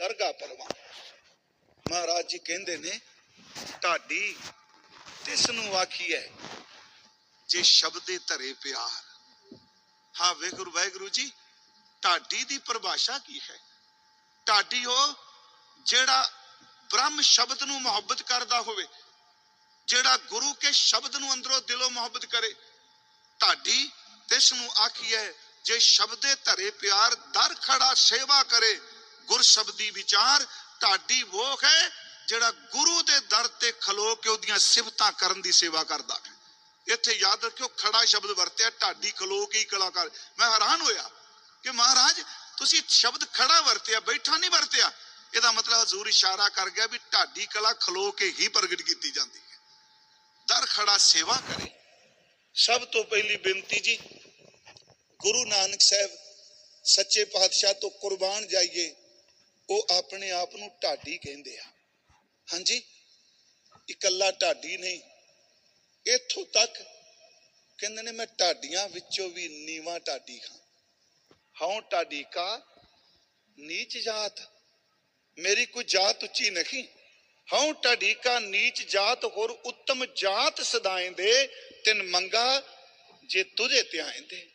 ਦਰਗਾ ਪਰਵਾਨ ਮਹਾਰਾਜ ਜੀ ਕਹਿੰਦੇ ਨੇ ਢਾਡੀ ਤਿਸ ਨੂੰ ਆਖੀਐ, ਜੇ ਸ਼ਬਦੇ ਧਰੇ ਪਿਆਰ। ਹਾਂ ਵਾਹਿਗੁਰੂ ਵਾਹਿਗੁਰੂ ਜੀ ਢਾਡੀ ਦੀ ਪਰਿਭਾਸ਼ਾ ਕੀ ਹੈ? ਢਾਡੀ ਉਹ ਜਿਹੜਾ ਬ੍ਰਹਮ ਸ਼ਬਦ ਨੂੰ ਮੁਹੱਬਤ ਕਰਦਾ ਹੋਵੇ, ਜਿਹੜਾ ਗੁਰੂ ਕੇ ਸ਼ਬਦ ਨੂੰ ਅੰਦਰੋਂ ਦਿਲੋਂ ਮੁਹੱਬਤ ਕਰੇ ਢਾਡੀ ਤਿਸ ਨੂੰ ਆਖੀਐ, ਜੇ ਸ਼ਬਦੇ ਧਰੇ ਪਿਆਰ, ਦਰ ਖੜਾ ਸੇਵਾ ਕਰੇ ਗੁਰ ਸ਼ਬਦੀ ਵਿਚਾਰ ਢਾਡੀ ਉਹ ਹੈ, ਜਿਹੜਾ ਗੁਰੂ ਦੇ ਦਰ ਤੇ ਖਲੋ ਕੇ ਉਹਦੀਆਂ ਸਿਫਤਾਂ ਕਰਨ ਦੀ ਸੇਵਾ ਕਰਦਾ ਹੈ। ਇੱਥੇ ਯਾਦ ਰੱਖਿਓ, ਖੜਾ ਸ਼ਬਦ ਵਰਤਿਆ ਢਾਡੀ ਖਲੋ ਕੇ ਹੀ ਕਲਾਕਾਰ। ਮੈਂ ਹੈਰਾਨ ਹੋਇਆ ਕਿ ਮਹਾਰਾਜ, ਤੁਸੀਂ ਸ਼ਬਦ ਖੜਾ ਵਰਤਿਆ, ਬੈਠਾ ਨਹੀਂ ਵਰਤਿਆ। ਇਹਦਾ ਮਤਲਬ ਹਜ਼ੂਰ ਇਸ਼ਾਰਾ ਕਰ ਗਿਆ ਵੀ ਢਾਡੀ ਕਲਾ ਖਲੋ ਕੇ ਹੀ ਪ੍ਰਗਟ ਕੀਤੀ ਜਾਂਦੀ ਹੈ। ਦਰ ਖੜਾ ਸੇਵਾ ਕਰੇ। ਸਭ ਤੋਂ ਪਹਿਲੀ ਬੇਨਤੀ ਜੀ, ਗੁਰੂ ਨਾਨਕ ਸਾਹਿਬ, ਸੱਚੇ ਪਾਤਸ਼ਾਹ ਤੋਂ ਕੁਰਬਾਨ ਜਾਈਏ। ਉਹ ਆਪਣੇ ਆਪ ਨੂੰ ਢਾਡੀ ਕਹਿੰਦੇ ਆ। ਹਾਂਜੀ, ਇਕੱਲਾ ਢਾਡੀ ਨਹੀਂ। ਇੱਥੋਂ ਤੱਕ ਕਹਿੰਦੇ ਨੇ, ਮੈਂ ਢਾਡੀਆਂ ਵਿੱਚੋਂ ਵੀ ਨੀਵਾ ਢਾਡੀ ਹਾਂ ਹਉ ਢਾਡੀ ਕਾ ਨੀਚ ਜਾਤ। ਮੇਰੀ ਕੋਈ ਜਾਤ ਉੱਚੀ ਨਹੀਂ। ਹਉ ਢਾਡੀ ਕਾ ਨੀਚ ਜਾਤ, ਹੋਰ ਉੱਤਮ ਜਾਤ ਸਦਾਏਂਦੇ, ਤਿਨ ਮੰਗਾ ਜੇ ਤੁਝੇ ਧਿਆਏਂਦੇ